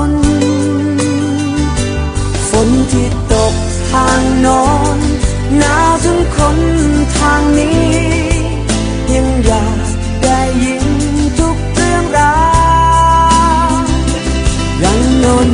น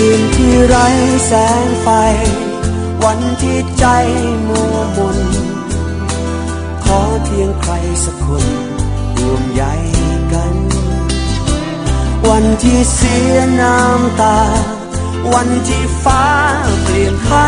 คืนที่ไร้แสงไฟ วันที่ใจมัวมน ขอเพียงใครสักคนร่วมใยกัน วันที่เสียน้ำตา วันที่ฟ้าเปลี่ยนพัน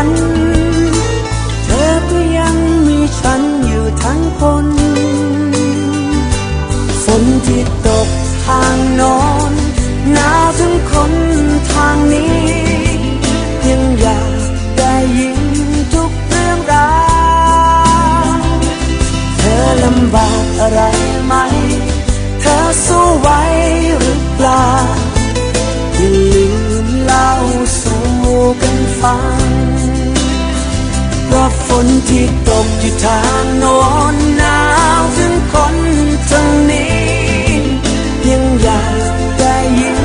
ไหวหรือเปล่า อย่าลืมเล่าสู่กันฟังเพราะฝนที่ตกอยู่ทางโน้นหนาวถึงคนทางนี้ ยังอยากได้ยิน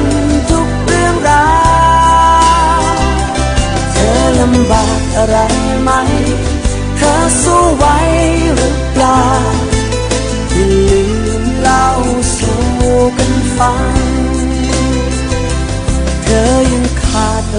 ทุกเรื่องราว เธอลำบากอะไร